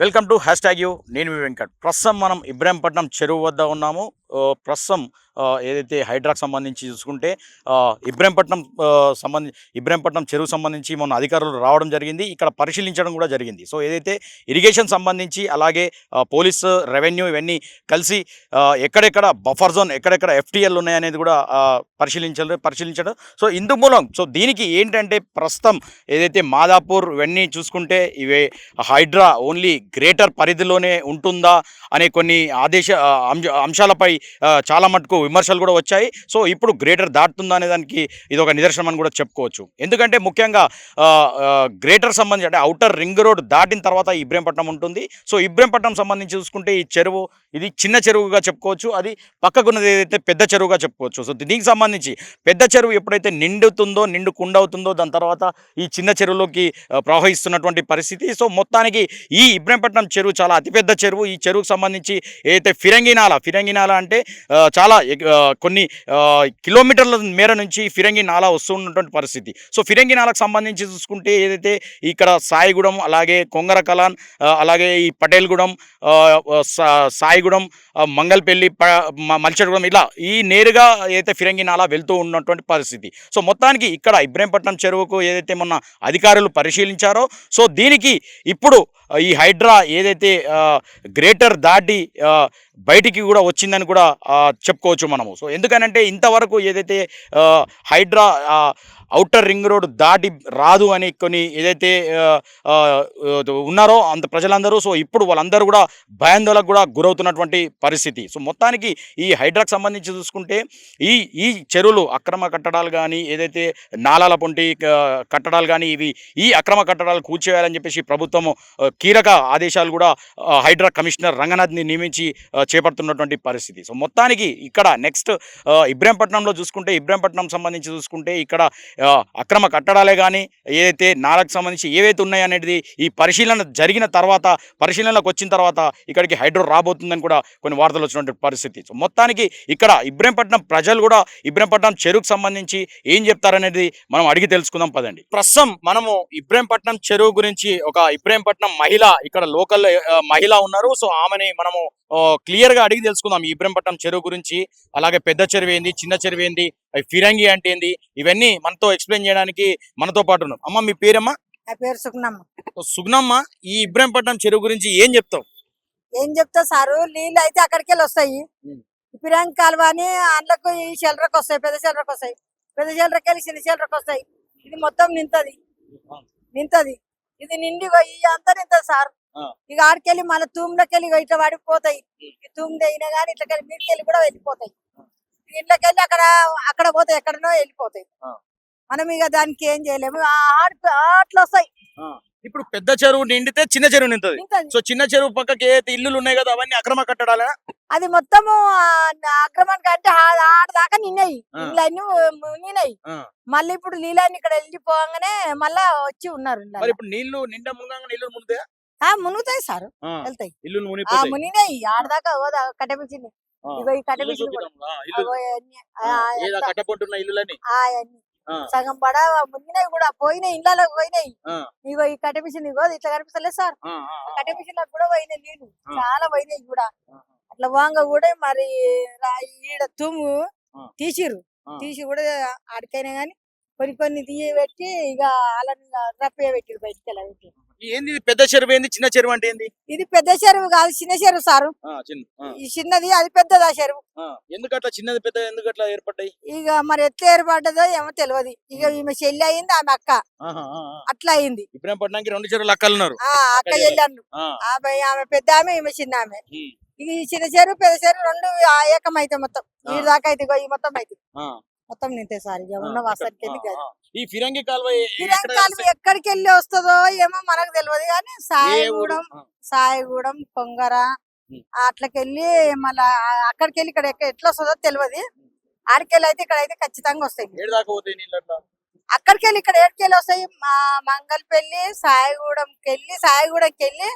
Welcome to hash tag U. నేను వెంకట్. ప్రస్తుతం మనం ఇబ్రాహీంపట్నం చెరువు వద్ద ఉన్నాము. ప్రస్తుతం ఏదైతే హైడ్రాకు సంబంధించి చూసుకుంటే ఆ, ఇబ్రాహీంపట్నం ఆ, ఇబ్రాహీంపట్నం చెరువు సంబంధించి మొన్న అధికారులు రావడం జరిగింది. ఇక్కడ పరిశీలించడం కూడా జరిగింది. సో ఏదైతే ఇరిగేషన్ సంబంధించి అలాగే పోలీస్ రెవెన్యూ ఇవన్నీ కలిసి ఎక్కడెక్కడ బఫర్ జోన్ ఎక్కడెక్కడ ఎఫ్టీఎల్ ఉన్నాయనేది కూడా పరిశీలించడం పరిశీలించడం. సో ఇందు మూలం సో దీనికి ఏంటంటే ప్రస్తుతం ఏదైతే మాదాపూర్ ఇవన్నీ చూసుకుంటే ఇవే హైడ్రా ఓన్లీ గ్రేటర్ పరిధిలోనే ఉంటుందా అనే కొన్ని ఆదేశ అంశాలపై చాలా మటుకు విమర్శలు కూడా వచ్చాయి. సో ఇప్పుడు గ్రేటర్ దాటుతుందా అనే దానికి ఇది ఒక నిదర్శనం అని కూడా చెప్పుకోవచ్చు. ఎందుకంటే ముఖ్యంగా గ్రేటర్ సంబంధించి అంటే అవుటర్ రింగ్ రోడ్ దాటిన తర్వాత ఇబ్రహీంపట్నం ఉంటుంది. సో ఇబ్రహీంపట్నం సంబంధించి చూసుకుంటే ఈ చెరువు ఇది చిన్న చెరువుగా చెప్పుకోవచ్చు. అది పక్కకున్నది ఏదైతే పెద్ద చెరువుగా చెప్పుకోవచ్చు. సో దీనికి సంబంధించి పెద్ద చెరువు ఎప్పుడైతే నిండుతుందో నిండు కుండ అవుతుందో దాని తర్వాత ఈ చిన్న చెరువులోకి ప్రవహిస్తున్నటువంటి పరిస్థితి. సో మొత్తానికి ఈ ఇబ్రహీంపట్నం చెరువు చాలా అతిపెద్ద చెరువు. ఈ చెరువుకు సంబంధించి ఏదైతే ఫిరంగినాల ఫిరంగినాల అంటే ఏంటంటే చాలా ఎగ్- కొన్ని కిలోమీటర్ల మేర నుంచి ఫిరంగి నాలా వస్తున్నటువంటి పరిస్థితి. సో ఫిరంగి నాలకు సంబంధించి చూసుకుంటే ఏదైతే ఇక్కడ సాయిగూడెం అలాగే కొంగర కలాన్ అలాగే ఈ పటేల్గూడెం సాయిగూడెం మంగళపల్లి ప మల్చడగూడెం ఇలా ఈ నేరుగా ఏదైతే ఫిరంగి నాలా వెళ్తూ ఉన్నటువంటి పరిస్థితి. సో మొత్తానికి ఇక్కడ ఇబ్రహీంపట్నం చెరువుకు ఏదైతే మొన్న అధికారులు పరిశీలించారో సో దీనికి ఇప్పుడు ఈ హైడ్రా ఏదైతే గ్రేటర్ దాటి బయటికి కూడా వచ్చిందని కూడా కూడా చెప్పుకోవచ్చు మనము. సో ఎందుకనంటే ఇంతవరకు ఏదైతే ఆ, హైడ్రా అవుటర్ రింగ్ రోడ్ దాటి రాదు అని కొన్ని ఏదైతే ఉన్నారో అంత ప్రజలందరూ సో ఇప్పుడు వాళ్ళందరూ కూడా భయాందోళనకు కూడా గురవుతున్నటువంటి పరిస్థితి. సో మొత్తానికి ఈ హైడ్రాకు సంబంధించి చూసుకుంటే ఈ ఈ చెరువులు అక్రమ కట్టడాలు కానీ ఏదైతే నాలాల పొంటి కట్టడాలు కానీ ఇవి ఈ అక్రమ కట్టడాలు కూల్చేయాలని చెప్పేసి ప్రభుత్వము కీలక ఆదేశాలు కూడా ఆ, హైడ్రా కమిషనర్ రంగనాథ్ని నియమించి చేపడుతున్నటువంటి పరిస్థితి. సో మొత్తానికి ఇక్కడ నెక్స్ట్ ఇబ్రాహీంపట్నంలో చూసుకుంటే ఇబ్రాహీంపట్నం సంబంధించి చూసుకుంటే ఇక్కడ అక్రమ కట్టడాలే కానీ ఏదైతే నాలకు సంబంధించి ఏవైతే ఉన్నాయనేది ఈ పరిశీలన జరిగిన తర్వాత పరిశీలనకు వచ్చిన తర్వాత ఇక్కడికి హైడ్రో రాబోతుందని కూడా కొన్ని వార్తలు వచ్చినటువంటి పరిస్థితి. సో మొత్తానికి ఇక్కడ ఇబ్రహీంపట్నం ప్రజలు కూడా ఇబ్రహీంపట్నం చెరువుకు సంబంధించి ఏం చెప్తారనేది మనం అడిగి తెలుసుకుందాం పదండి. ప్రస్తుతం మనము ఇబ్రహీంపట్నం చెరువు గురించి ఒక ఇబ్రహీంపట్నం మహిళ ఇక్కడ లోకల్ మహిళ ఉన్నారు. సో ఆమెని మనము క్లియర్గా అడిగి తెలుసుకుందాం ఈ ఇబ్రహీంపట్నం చెరువు గురించి. అలాగే పెద్ద చెరువు ఏంది చిన్న చెరువు ఏంది ఫిరంగి అంటే ఏంది? ఇవన్నీ మనతో ఎక్స్ప్లెయిన్ చేయడానికి మనతో పాటు ఉన్నారు అమ్మ మీ పేరమ్మా? నా పేరు సుగుణమ్మ సో సుగ్నమ్మ ఈ ఇబ్రాహీంపట్నం చెరువు గురించి ఏం చెప్తావు? ఏం చెప్తా సారు? నీళ్ళు అయితే అక్కడికి వెళ్ళి వస్తాయి. పిరాంగ్ కాలువ అని అందులోకి ఈ షెల్రకు వస్తాయి పెద్ద షెల్రకు వస్తాయి. పెద్ద షెల్రకు వెళ్ళి చిన్న షెల్రకు వస్తాయి. ఇది మొత్తం నింతది. నింతది. ఇది నిండి అంతా నింతది సార్. ఇక ఆడికెళ్ళి మళ్ళీ తూమ్లోకి వెళ్ళి ఇట్లా పడిపోతాయి. ఈ తూమ్ అయినా కానీ ఇట్లా మీదకెళ్ళి కూడా వెళ్ళిపోతాయి. ఇంట్లోకి వెళ్ళి అక్కడ అక్కడ పోతాయి ఎక్కడనో వెళ్ళిపోతాయి. మనం ఇక దానికి ఏం చేయలేము. ఆ ఆడి అట్లా వస్తాయి ఇప్పుడు పెద్ద చెరువు నిండితే చిన్న చెరువు నింతది సో చిన్న చెరువు పక్కకి ఇల్లులు ఉన్నాయి కదా అవన్నీ అక్రమ కట్టడాలా? అది మొత్తము అక్రమానికి అంటే ఆడదాకా నిన్నాయి. ఇళ్ళన్నీ నిన్నాయి. మళ్ళీ ఇప్పుడు నీళ్ళని ఇక్కడ వెళ్ళిపోగానే మళ్ళా వచ్చి ఉన్నారు. మరి ఇప్పుడు నీళ్ళు నిండా మునగంగా నీళ్ళు మునితే ఆ మునుగుతాయి సార్. వెళ్తాయి. ఇల్లు ఆడదాకా ఆ. ఇగో ఈ కట్టబొట్టున్న ఇల్లులని. సగం పడ మునిగినాయి కూడా పోయినాయి ఇళ్ళలోకి పోయినాయి. ఇగో ఈ కట్టమిచ్చింది ఇగో ఇట్లా కనిపిస్తలేదు సార్ ఆ, ఆ. కట్టమిషన్లకు కూడా పోయినాయి నీళ్ళు ఆ. చాలా పోయినాయి కూడా. అట్లా వాంగ కూడా మరి రా- ఈడ తుమ్ము ఆ. తీసి కూడా ఆడికైనా గాని కొన్ని కొన్ని తీయ పెట్టి ఇక అలా రప్పే పెట్టిరు బయటికి వెళ్ళ ఏంది ఇది పెద్ద చెరువు ఏంది? చిన్న చెరువు అంటే ఏంది? ఇది పెద్ద చెరువు కాదు చిన్న చెరువు సారు. ఆ, చిన్న ఆ, ఈ చిన్నది అది పెద్దది ఆ చెరువు? ఆ. ఎందుకు అట్లా చిన్నది పెద్ద ఎందుకు అట్లా ఏర్పడ్డాయి? ఇక మరి ఎట్లా ఏర్పడ్డదో ఏమో తెలియదు ఇక ఈమె చెల్లి అయింది ఆమె అక్క. ఆహా, ఆ, ఆ. అట్లా అయింది. ఇబ్రాహీంపట్నానికి రెండు చెరువులు అక్కలు ఉన్నారు? ఆ అక్క చెల్లి ఆ, ఆమె ఆమె పెద్ద ఆమె ఈమె చిన్న ఆమె. ఉమ్, ఇక ఈ చిన్న చెరువు పెద్ద చెరువు రెండు ఆ ఏకం అయితే మొత్తం. ఈ దాకా అయితే ఇగో ఈ మొత్తం అయితే. ఆ, మొత్తం నింతే సార్ ఇక ఉన్న వాసానికి. ఈ ఫిరంగి కాలువ కిరాంకాలు వస్తాయి? ఎక్కడికి వెళ్ళి వస్తుందో ఏమో మనకు తెలియదు కానీ? సాయిగూడెం సాయిగూడెం కొంగర. అట్లకెళ్ళి మళ్ళా అక్కడికి వెళ్ళి ఇక్కడ ఎట్లా వస్తుందో తెలియదు ఆడికెళ్ళి అయితే ఇక్కడ అయితే ఖచ్చితంగా వస్తాయి అక్కడికి వెళ్ళి ఇక్కడ ఏడికెళ్ళి వస్తాయి మా మంగళపల్లి సాయిగూడెంకి వెళ్ళి సాయిగూడెంకి వెళ్ళి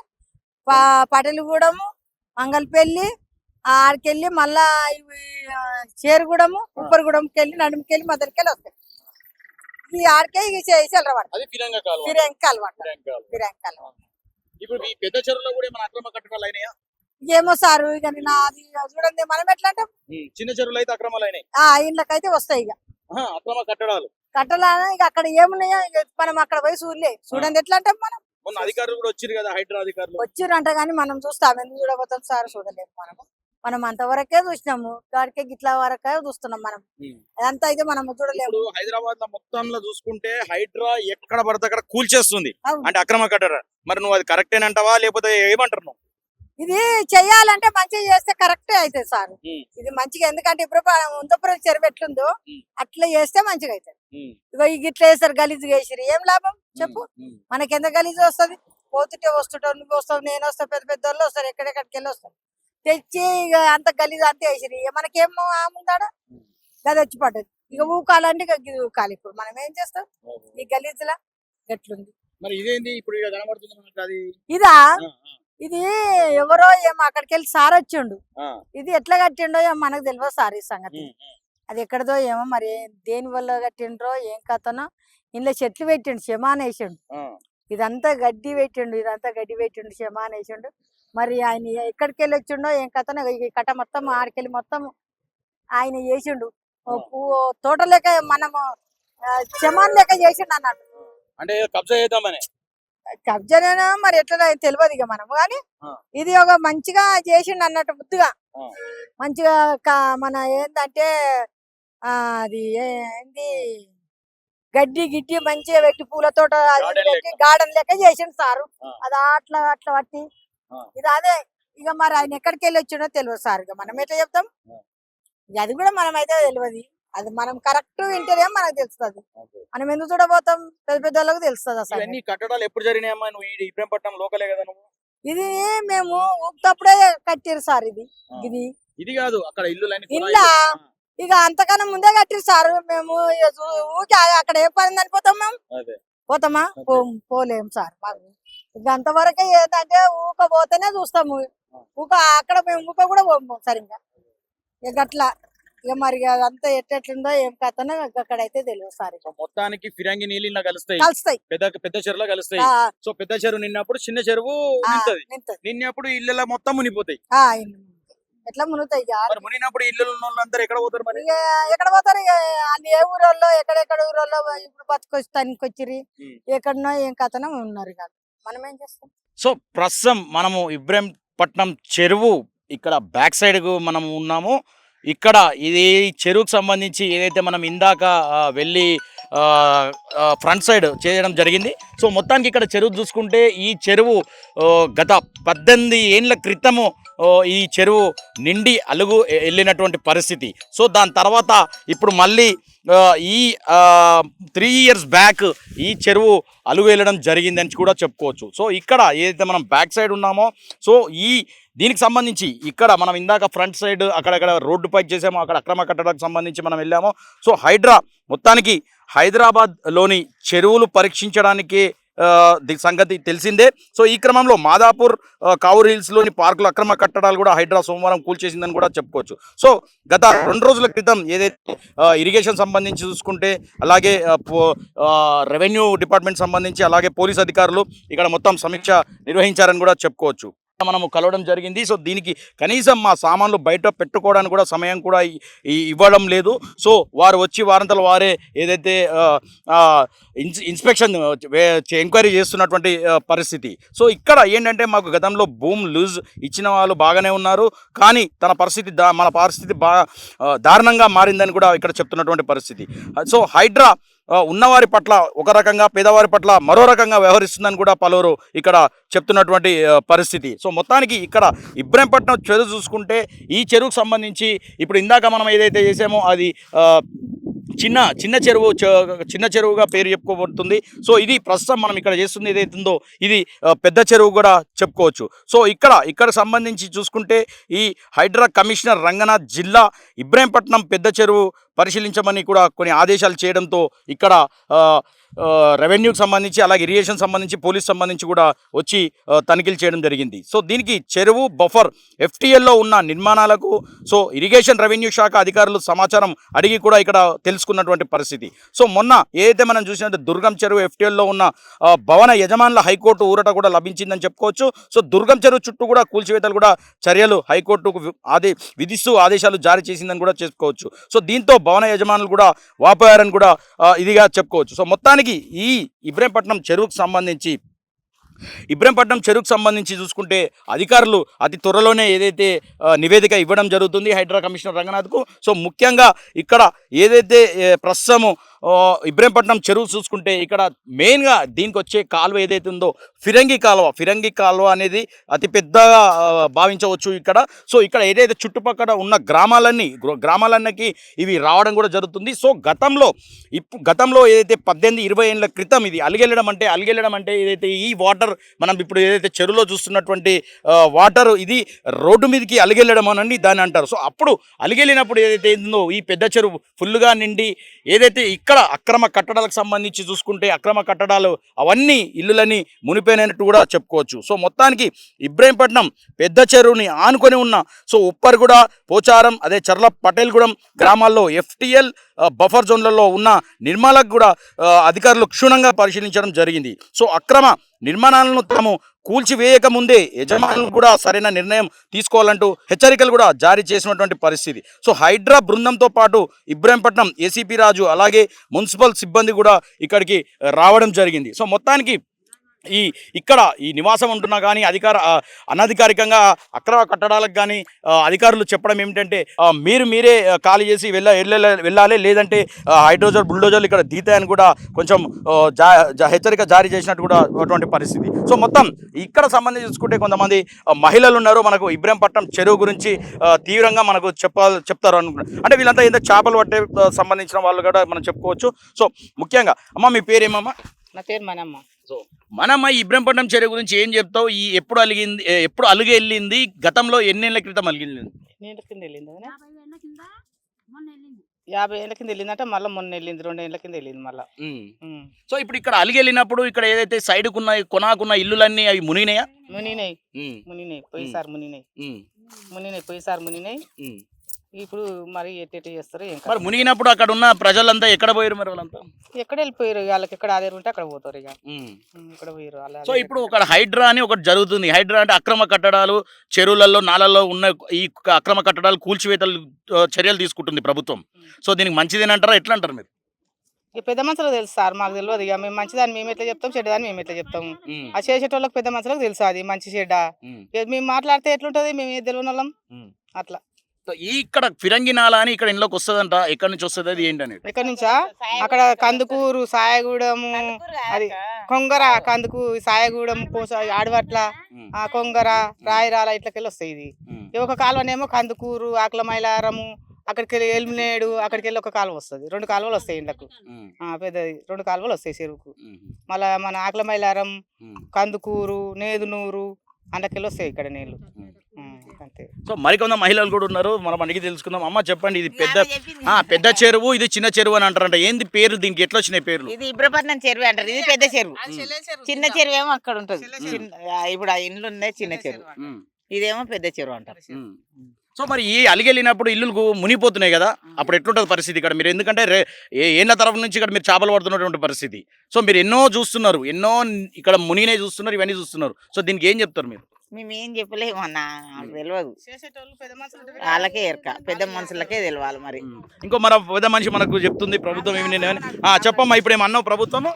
పటేలగూడెం మంగళపల్లి ఆడికెళ్ళి మళ్ళా ఇవి చేరుగూడెము ఉప్పరగూడెంకి వెళ్ళి నడుముకెళ్ళి మొదటికెళ్ళి వస్తాయి. ఈ ఆడికే ఇక చేసి ఫిరంగ కాలువ. ఇప్పుడు ఈ పెద్ద చెరువులో కూడా ఏమైనా అక్రమ కట్టడాలు అయినాయా? ఏమో సారు ఇక అది చూడండి మనం ఎట్లా అంటే చిన్న చెరువులు అయితే అక్రమాలు అయినాయి. ఆ ఇళ్ళకైతే వస్తాయి ఇక అక్రమ కట్టడాలు. కట్టాలని ఇక అక్కడ ఏమున్నాయో మనం అక్కడ పోయి చూడలే. చూడండి ఎట్లా అంటే మనం మొన్న అధికారులు కూడా వచ్చారు కదా హైడ్రా అధికారులు. వచ్చిరంట కానీ మనం చూస్తాం. ఎందుకు చూడబోతాం సార్ చూడలేము మనము. మనం అంతవరకే చూసినాము. గాడికే గిట్ల వరకే చూస్తున్నాం మనం. అదంతా అయితే మనం చూడలేము. హైదరాబాద్లో మొత్తంలో చూసుకుంటే హైడ్రా ఎక్కడ పడితే అక్కడ కూల్చేస్తుంది. అంటే అక్రమ కట్టడ. మరి నువ్వు అది కరెక్టేనంటావా లేకపోతే ఏమంటారు నువ్వు? ఇది చెయ్యాలంటే మంచిగా చేస్తే కరెక్టే అవుతుంది సార్. ఇది మంచిగా ఎందుకంటే ఇప్పుడు ఉందపురం చెరువు ఎట్లుందో. అట్లా చేస్తే మంచిగా అవుతుంది. ఇగో ఈ గిట్ల వేస్తారు గలీజ్ వేసిరు ఏం లాభం? చెప్పు. మనకి ఎంత గలీజ్ వస్తుంది? పోతుంటే వస్తుంటావు నువ్వు వస్తావు నేను వస్తా పెద్ద పెద్ద వాళ్ళు వస్తారు ఎక్కడెక్కడికి వెళ్ళి వస్తారు. తెచ్చి ఇక అంత గలీజ్ అంతే వేసిరు ఇక మనకేం ఆముందాడా. గది వచ్చి పడ్డది. ఇక ఊకాలంటే ఇక గిది ఊకాలి ఇప్పుడు. మనం ఏం చేస్తాం? ఈ గలీజ్లా గట్లుంది. మరి ఇదేంది? ఇప్పుడు ఇక్కడ కనబడుతుంది మనకు అది? ఇదా? ఇది ఎవరో ఏమో అక్కడికి వెళ్ళి సార్ వచ్చిండు. ఇది ఎట్లా కట్టిండో ఏమో మనకు తెలియదు సార్ ఈ సంగతి. అది ఎక్కడదో ఏమో మరి దేని వల్ల కట్టిండ్రో ఏం కథనో ఇంట్లో చెట్లు పెట్టిండు శమాన్ వేసిండు ఇదంతా గడ్డి పెట్టిండు ఇదంతా గడ్డి పెట్టిండు శమాన్ వేసిండు మరి ఆయన ఎక్కడికి వెళ్ళి వచ్చిండో ఏం కథనో ఈ కట్ట మొత్తం ఆడికెళ్ళి మొత్తం ఆయన చేసిండు. తోట లెక్క మనము ఆ, శమాన్ లెక్క చేసిండు అన్నట్టు అంటే కబ్జా చేద్దామని. కబ్జానేనా? మరి ఎట్లా తెలియదు ఇక మనము. కానీ. ఇది ఒక మంచిగా చేసిండు అన్నట్టు ముద్దుగా. మంచిగా మన ఏంటంటే అది ఏంది? గడ్డి గిడ్డి మంచిగా పెట్టి పూల తోట గార్డెన్ లెక్క. చేసిండు సారు. అది అట్లా అట్లా పట్టి. ఇది అదే ఇక మరి ఆయన ఎక్కడికి వెళ్ళి వచ్చిండో తెలియదు సార్ ఇక మనం ఎట్లా చెప్తాం? అది కూడా మనం అయితే తెలియదు అది మనం కరెక్ట్ వింటేనే మనకు తెలుస్తుంది. మనం ఎందుకు చూడబోతాం? పెద్ద పెద్ద వాళ్ళకి తెలుస్తుంది అసలు. ఇవన్నీ కట్టడాలు ఎప్పుడు జరిగినాయమ్మా? నువ్వు ఈ ఇబ్రహంపట్నం లోకలే కదా నువ్వు? ఇది మేము ఊపుతప్పుడే కట్టిరు సార్ ఇది. ఇది ఇది కాదు అక్కడ ఇల్లు ఇల్లా? ఇక అంతకన్నా ముందే కట్టిరు సార్. మేము ఆ- అక్కడ ఏ పని పోతాం మేము? పోతామా? పోలేం సార్. మాకు ఇక అంతవరకే ఏంటంటే ఊక పోతేనే చూస్తాము. ఊక అక్కడ మేము ఊక కూడా పోము సరిగ్గా. ఇక అట్లా ఇక మరి అదంతా ఎట్టెట్లుందో ఏం కథనో అక్కడైతే తెలియదు సార్. మొత్తానికి ఫిరంగి నీళ్ళు ఇలా కలుస్తాయి. కలుస్తాయి. పెద్ద పెద్ద చెరువులో కలుస్తాయి. సో పెద్ద చెరువు నిన్నప్పుడు చిన్న చెరువు. నిన్నప్పుడు ఇళ్ళలో మొత్తం మునిపోతాయి. ఎట్లా మునుగుతాయి మునిగినప్పుడు ఇల్లు వాళ్ళందరూ ఎక్కడ పోతారు మరి? ఎక్కడ పోతారు అన్ని ఏ ఊరోళ్ళో ఎక్కడెక్కడ ఊరోళ్ళో ఇప్పుడు బతుకొస్తానికి వచ్చిరి ఉమ్. ఎక్కడనో ఏం కథనో ఉన్నారు ఇక. మనం ఏం చేస్తాం? సో ప్రస్తుతం మనము ఇబ్రహీంపట్నం చెరువు ఇక్కడ బ్యాక్ సైడ్కు మనం ఉన్నాము. ఇక్కడ ఇది చెరువుకు సంబంధించి ఏదైతే మనం ఇందాక వెళ్ళి ఫ్రంట్ సైడ్ చేయడం జరిగింది. సో మొత్తానికి ఇక్కడ చెరువు చూసుకుంటే ఈ చెరువు గత పద్దెనిమిది ఏండ్ల క్రితము ఈ చెరువు నిండి అలుగు వెళ్ళినటువంటి పరిస్థితి. సో దాని తర్వాత ఇప్పుడు మళ్ళీ ఈ త్రీ ఇయర్స్ బ్యాక్ ఈ చెరువు అలుగు వెళ్ళడం జరిగిందని కూడా చెప్పుకోవచ్చు. సో ఇక్కడ ఏదైతే మనం బ్యాక్ సైడ్ ఉన్నామో సో ఈ దీనికి సంబంధించి ఇక్కడ మనం ఇందాక ఫ్రంట్ సైడ్ అక్కడక్కడ రోడ్డు పై చేసామో అక్కడ అక్రమ కట్టడానికి సంబంధించి మనం వెళ్ళామో సో హైడ్రా మొత్తానికి హైదరాబాద్లోని చెరువులు పరీక్షించడానికి సంగతి తెలిసిందే. సో ఈ క్రమంలో మాదాపూర్ ఆ, కావూర్ హిల్స్లోని పార్కులు అక్రమ కట్టడాలు కూడా హైడ్రా సోమవారం కూల్చేసిందని కూడా చెప్పుకోవచ్చు. సో గత రెండు రోజుల క్రితం ఏదైతే ఇరిగేషన్ సంబంధించి చూసుకుంటే అలాగే రెవెన్యూ డిపార్ట్మెంట్ సంబంధించి అలాగే పోలీస్ అధికారులు ఇక్కడ మొత్తం సమీక్ష నిర్వహించారని కూడా చెప్పుకోవచ్చు. మనము కలవడం జరిగింది. సో దీనికి కనీసం మా సామాన్లు బయట పెట్టుకోవడానికి కూడా సమయం కూడా ఇవ్వడం లేదు. సో వారు వచ్చి వారంతల వారే ఏదైతే ఇన్స్ ఇన్స్పెక్షన్ ఎంక్వైరీ చేస్తున్నటువంటి పరిస్థితి. సో ఇక్కడ ఏంటంటే మాకు గతంలో భూమ్ లూజ్ ఇచ్చిన వాళ్ళు బాగానే ఉన్నారు. కానీ తన పరిస్థితి దా మన పరిస్థితి బా దారుణంగా మారిందని కూడా ఇక్కడ చెప్తున్నటువంటి పరిస్థితి. సో హైడ్రా ఉన్నవారి పట్ల ఒక రకంగా పేదవారి పట్ల మరో రకంగా వ్యవహరిస్తుందని కూడా పలువురు ఇక్కడ చెప్తున్నటువంటి పరిస్థితి. సో మొత్తానికి ఇక్కడ ఇబ్రహీంపట్నం చెరువు చూసుకుంటే ఈ చెరువుకు సంబంధించి ఇప్పుడు ఇందాక మనం ఏదైతే చేసామో అది చిన్న చిన్న చెరువు చిన్న చెరువుగా పేరు చెప్పుకోబడుతుంది. సో ఇది ప్రస్తుతం మనం ఇక్కడ చేస్తుంది ఏదైతుందో ఉందో ఇది పెద్ద చెరువు కూడా చెప్పుకోవచ్చు. సో ఇక్కడ ఇక్కడ సంబంధించి చూసుకుంటే ఈ హైడ్రా కమిషనర్ రంగనాథ్ జిల్లా ఇబ్రాహీంపట్నం పెద్ద చెరువు పరిశీలించమని కూడా కొన్ని ఆదేశాలు చేయడంతో ఇక్కడ రెవెన్యూకి సంబంధించి అలాగే ఇరిగేషన్ సంబంధించి పోలీస్ సంబంధించి కూడా వచ్చి తనిఖీలు చేయడం జరిగింది. సో దీనికి చెరువు బఫర్ ఎఫ్టీఎల్లో ఉన్న నిర్మాణాలకు సో ఇరిగేషన్ రెవెన్యూ శాఖ అధికారులు సమాచారం అడిగి కూడా ఇక్కడ తెలుసుకున్నటువంటి పరిస్థితి. సో మొన్న ఏదైతే మనం చూసినట్టు దుర్గం చెరువు ఎఫ్టీఎల్లో ఉన్న భవన యజమానుల హైకోర్టు ఊరట కూడా లభించిందని చెప్పుకోవచ్చు. సో దుర్గం చెరువు చుట్టూ కూడా కూల్చివేతలు కూడా చర్యలు హైకోర్టుకు వి- ఆదే విధిస్తూ ఆదేశాలు జారీ చేసిందని కూడా చెప్పుకోవచ్చు. సో దీంతో భవన యజమానులు కూడా వాపోయారని కూడా ఇదిగా చెప్పుకోవచ్చు. సో మొత్తానికి ఈ ఇబ్రహీంపట్నం చెరువుకు సంబంధించి ఇబ్రహీంపట్నం చెరువుకు సంబంధించి చూసుకుంటే అధికారులు అతి త్వరలోనే ఏదైతే నివేదిక ఇవ్వడం జరుగుతుంది హైడ్రా కమిషనర్ రంగనాథ్కు. సో ముఖ్యంగా ఇక్కడ ఏదైతే ప్రస్తుతము ఇబ్రహీంపట్నం చెరువు చూసుకుంటే ఇక్కడ మెయిన్గా దీనికి వచ్చే కాలువ ఏదైతే ఉందో ఫిరంగి కాలువ. ఫిరంగి కాలువ అనేది అతిపెద్దగా భావించవచ్చు ఇక్కడ. సో ఇక్కడ ఏదైతే చుట్టుపక్కల ఉన్న గ్రామాలన్నీ గ్ర- గ్రామాలన్నకి ఇవి రావడం కూడా జరుగుతుంది. సో గతంలో ఇప్పుడు గతంలో ఏదైతే పద్దెనిమిది ఇరవై ఏళ్ళ క్రితం ఇది అలిగెళ్ళడం అంటే అలిగెళ్ళడం అంటే ఏదైతే ఈ వాటర్ మనం ఇప్పుడు ఏదైతే చెరువులో చూస్తున్నటువంటి వాటర్ ఇది రోడ్డు మీదకి అలిగెళ్ళడం అనండి దాన్ని అంటారు. సో అప్పుడు అలిగెళ్ళినప్పుడు ఏదైతే ఉందో ఈ పెద్ద చెరువు ఫుల్గా నిండి ఏదైతే ఇక్కడ అక్రమ కట్టడాలకు సంబంధించి చూసుకుంటే అక్రమ కట్టడాలు అవన్నీ ఇల్లులని మునిపోయినట్టు కూడా చెప్పుకోవచ్చు. సో మొత్తానికి ఇబ్రహీంపట్నం పెద్ద చెరువుని ఆనుకొని ఉన్న సో ఉప్పర్గూడ పోచారం అదే చర్ల పటేల్గూడెం గ్రామాల్లో ఎఫ్టిఎల్ బఫర్ జోన్లలో ఉన్న నిర్మాణాలకు కూడా అధికారులు క్షుణ్ణంగా పరిశీలించడం జరిగింది. సో అక్రమ నిర్మాణాలను తాము కూల్చివేయక ముందే యజమానులు కూడా సరైన నిర్ణయం తీసుకోవాలంటూ హెచ్చరికలు కూడా జారీ చేసినటువంటి పరిస్థితి. సో హైడ్రా బృందంతో పాటు ఇబ్రాహీంపట్నం ఏసీపీ రాజు అలాగే మున్సిపల్ సిబ్బంది కూడా ఇక్కడికి రావడం జరిగింది. సో మొత్తానికి ఈ ఇక్కడ ఈ నివాసం ఉంటున్నా కానీ అధికార అనధికారికంగా అక్రమ కట్టడాలకు కానీ అధికారులు చెప్పడం ఏమిటంటే మీరు మీరే ఖాళీ చేసి వెళ్ళ వెళ్ళాలి. లేదంటే హైడ్రోజర్ బుల్డోజర్లు ఇక్కడ దీతాయని కూడా కొంచెం జా హెచ్చరిక జారీ చేసినట్టు కూడా అటువంటి పరిస్థితి. సో మొత్తం ఇక్కడ సంబంధించి చూసుకుంటే కొంతమంది మహిళలు ఉన్నారు. మనకు ఇబ్రహంపట్నం చెరువు గురించి తీవ్రంగా మనకు చెప్పాలి చెప్తారు అనుకుంటా అంటే వీళ్ళంతా ఏదో చేపలు పట్టే సంబంధించిన వాళ్ళు కూడా మనం చెప్పుకోవచ్చు. సో ముఖ్యంగా అమ్మ మీ పేరేమమ్మా? నా పేరు మనమ్మ. సో మనమ్మ ఈ ఇబ్రహీంపట్నం చెరువు గురించి ఏం చెప్తావు? ఈ ఎప్పుడు అలిగింది ఎప్పుడు అలుగు వెళ్ళింది? గతంలో ఎన్నేళ్ళ క్రితం అలిగింది? కింద వెళ్ళింది? యాభై ఏళ్ళ కింద వెళ్ళిందంటే మళ్ళీ మొన్న వెళ్ళింది రెండు ఏళ్ళ కింద వెళ్ళింది మళ్ళీ. సో ఇప్పుడు ఇక్కడ అలిగి వెళ్ళినప్పుడు ఇక్కడ ఏదైతే సైడ్కున్న కొనాకున్న ఇల్లులన్నీ అవి మునిగినాయా? మునినాయి ఉమ్, మునినాయి పోయిసారి మునినాయి ఉమ్, మునినాయి పోయిసారి మునినాయి. ఇప్పుడు మరి ఎట్టెట్టు చేస్తారో ఏం మరి మునిగినప్పుడు అక్కడ ఉన్న ప్రజలంతా ఎక్కడ పోయారు మరి వాళ్ళంతా? ఎక్కడ వెళ్ళిపోయారు వాళ్ళకి ఎక్కడ ఆధారం ఉంటే అక్కడ పోతారు ఇక. ఇక్కడ పోయారు వాళ్ళ సో ఇప్పుడు ఒక హైడ్రా అని ఒకటి జరుగుతుంది. హైడ్రా అంటే అక్రమ కట్టడాలు చెరువులలో నాలలో ఉన్న ఈ అక్రమ కట్టడాలు కూల్చివేతలు చర్యలు తీసుకుంటుంది ప్రభుత్వం. సో దీనికి మంచిదేనంటారా? ఎట్లా అంటారు మీరు పెద్ద మనుషులకు తెలుసు సార్ మాకు తెలియదు ఇక. మేము మంచిదాన్ని మేము ఎట్లా చెప్తాం చెడ్డదాన్ని మేము ఎట్లా చెప్తాము ఆ చేసేటోళ్ళకి పెద్ద మనుషులకు తెలుసు అది మంచి చెడ్డ. మేము మాట్లాడితే ఎట్లుంటది? మేము తెలియని వాళ్ళం. అట్లా. ఇక్కడ ఫిరంగి నాలా అని ఇక్కడ ఇంట్లోకి వస్తుందంట. ఎక్కడి నుంచి వస్తుంది? అది ఏంటనేది? ఎక్కడి నుంచా? అక్కడ కందుకూరు సాయగూడెము అది కొంగర కందుకు సాయగూడెం పోస ఆడవట్ల కొంగర రాయిరాల ఇట్లకెళ్ళి వస్తాయి ఇది. ఒక కాలువనేమో కందుకూరు ఆకుల మైలారము అక్కడికి వెళ్ళి ఎల్మినేడు అక్కడికి వెళ్ళి ఒక కాలువ వస్తుంది. రెండు కాలువలు వస్తాయి ఇండ్లకు. పెద్దది. రెండు కాలువలు వస్తాయి చెరువుకు. మళ్ళా మన ఆకుల మైలారం కందుకూరు నేదునూరు అందుకెళ్ళి వస్తాయి ఇక్కడ నీళ్ళు. అంతే. సో మరికొంత మహిళలు కూడా ఉన్నారు. మనం అడిగి తెలుసుకుందాం. అమ్మ చెప్పండి ఇది పెద్ద ఆ, పెద్ద చెరువు ఇది చిన్న చెరువు అని అంటారంట. ఏంది పేరు దీనికి ఎట్లా వచ్చినాయి పేర్లు? ఇది ఇబ్రపట్నం చెరువు అంటారు. ఇది పెద్ద చెరువు. చిన్న చెరువు ఏమో అక్కడ ఉంటుంది. ఇప్పుడు ఆ ఇండ్లు ఉన్నాయి చిన్న చెరువు. ఇదేమో పెద్ద చెరువు అంటారు. సో మరి ఈ అలిగెళ్ళినప్పుడు ఇల్లులు మునిగిపోతున్నాయి కదా అప్పుడు ఎట్లుంటుంది పరిస్థితి ఇక్కడ? మీరు ఎందుకంటే రే ఏ ఏళ్ళ తరఫు నుంచి ఇక్కడ మీరు చేపలు పడుతున్నటువంటి పరిస్థితి. సో మీరు ఎన్నో చూస్తున్నారు ఎన్నో ఇక్కడ మునిగినే చూస్తున్నారు ఇవన్నీ చూస్తున్నారు. సో దీనికి ఏం చెప్తారు మీరు? మేము ఏం చెప్పలేము అన్న తెలియదు వాళ్ళకే ఎరక పెద్ద మనుషులకే తెలియాలి మరి. ఇంకో మన పెద్ద మనిషి మనకు చెప్తుంది ప్రభుత్వం ఏమి చెప్పమ్మా ఇప్పుడు ఏమన్నావు ప్రభుత్వము?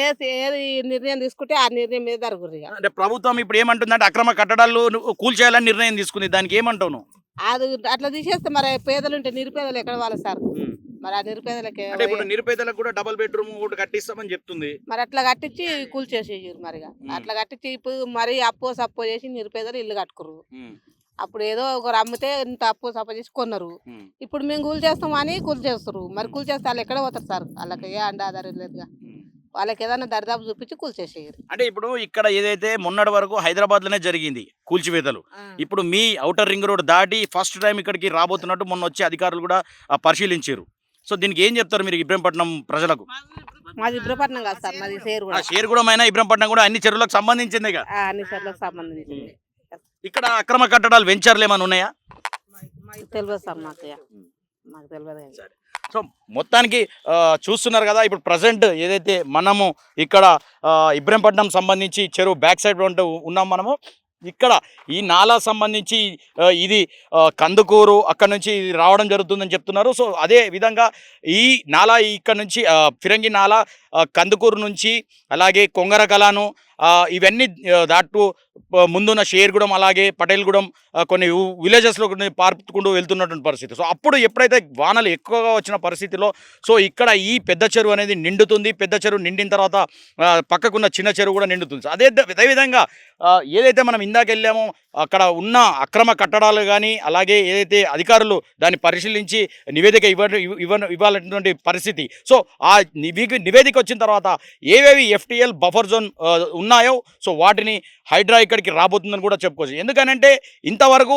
ఏది ఏది నిర్ణయం తీసుకుంటే ఆ నిర్ణయం మీద జరుగురు ఇక అంటే ప్రభుత్వం ఇప్పుడు ఏమంటుందంటే అక్రమ కట్టడాలు కూల్చేయాలని నిర్ణయం తీసుకుంది. దానికి ఏమంటావు అది అట్లా తీసేస్తే మరి పేదలు ఉంటే నిరుపేదలు ఎక్కడ వాళ్ళు సార్? మరి ఆ నిరుపేదలకి అంటే ఇప్పుడు నిరుపేదలకు కూడా డబుల్ బెడ్రూమ్ ఒకటి కట్టిస్తామని చెప్తుంది. మరి అట్లా కట్టించి కూల్ చేసేసారు మరి. అట్లా కట్టించి ఇప్పుడు మరి అప్పో సప్పో చేసి నిరుపేదలు ఇల్లు కట్టుకురు అప్పుడు ఏదో ఒకరు అమ్మితే ఇంత అప్పు సప్పో చేసి కొన్నారు. ఇప్పుడు మేము కూల్ చేస్తామని కూల్ చేస్తారు. మరి కూల్ చేస్తే వాళ్ళు ఎక్కడ పోతారు సార్? వాళ్ళకి ఏ అండ ఆధారం లేదుగా వాళ్ళకి ఏదైనా దరిదాపు చూపించి కూల్ చేసేయరు అంటే ఇప్పుడు ఇక్కడ ఏదైతే మొన్నటి వరకు హైదరాబాద్లోనే జరిగింది కూల్చివేతలు ఇప్పుడు మీ అవుటర్ రింగ్ రోడ్ దాటి ఫస్ట్ టైం ఇక్కడికి రాబోతున్నట్టు మొన్న వచ్చి అధికారులు కూడా పరిశీలించారు. సో దీనికి ఏం చెప్తారు మీరు ఇబ్రహీంపట్నం ప్రజలకు? మాది ఇబ్రపట్నం కాదు సార్ మాది ఆ కూడా. షేర్గూడెం అయినా ఇబ్రహంపట్నం కూడా అన్ని చెరువులకు సంబంధించిందే అన్ని చెర్లకు సంబంధించింది. ఇక్కడ అక్రమ కట్టడాలు వెంచర్లు ఏమైనా ఉన్నాయా? తెలియదు సార్ మాకు. మాకు తెలియదు. సో మొత్తానికి చూస్తున్నారు కదా ఇప్పుడు ప్రజెంట్ ఏదైతే మనము ఇక్కడ ఇబ్రహంపట్నం సంబంధించి చెరువు బ్యాక్ సైడ్ ఉంటూ ఉన్నాం మనము ఇక్కడ ఈ నాలా సంబంధించి ఇది కందుకూరు అక్కడ నుంచి ఇది రావడం జరుగుతుందని చెప్తున్నారు. సో అదే విధంగా ఈ నాలా ఇక్కడ నుంచి ఫిరంగి నాలా కందుకూరు నుంచి అలాగే కొంగరకలాను ఇవన్నీ దాటు ముందున్న షేర్గూడెం అలాగే పటేల్గూడెం కొన్ని విలేజెస్లో కొన్ని పార్పుకుంటూ వెళ్తున్నటువంటి పరిస్థితి. సో అప్పుడు ఎప్పుడైతే వానలు ఎక్కువగా వచ్చిన పరిస్థితిలో సో ఇక్కడ ఈ పెద్ద చెరువు అనేది నిండుతుంది. పెద్ద చెరువు నిండిన తర్వాత పక్కకున్న చిన్న చెరువు కూడా నిండుతుంది. అదే అదేవిధంగా ఏదైతే మనం ఇందాక వెళ్ళామో అక్కడ ఉన్న అక్రమ కట్టడాలు కానీ అలాగే ఏదైతే అధికారులు దాన్ని పరిశీలించి నివేదిక ఇవ్వ ఇవ్వ ఇవ్వాలన్నటువంటి పరిస్థితి. సో ఆ నివే- నివేదిక వచ్చిన తర్వాత ఏవేవి ఎఫ్టిఎల్ బఫర్ జోన్ ఉన్నాయో సో వాటిని హైడ్రా ఇక్కడికి రాబోతుందని కూడా చెప్పుకోవచ్చు. ఎందుకనంటే ఇంతవరకు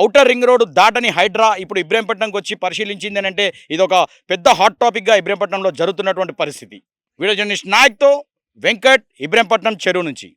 అవుటర్ రింగ్ రోడ్ దాటని హైడ్రా ఇప్పుడు ఇబ్రహీంపట్నంకి వచ్చి పరిశీలించింది అని అంటే ఇది ఒక పెద్ద హాట్ టాపిక్గా ఇబ్రహీంపట్నంలో జరుగుతున్నటువంటి పరిస్థితి. వీడియో జర్నలిస్ట్ నాయక్తో వెంకట్ ఇబ్రహీంపట్నం చెరువు నుంచి.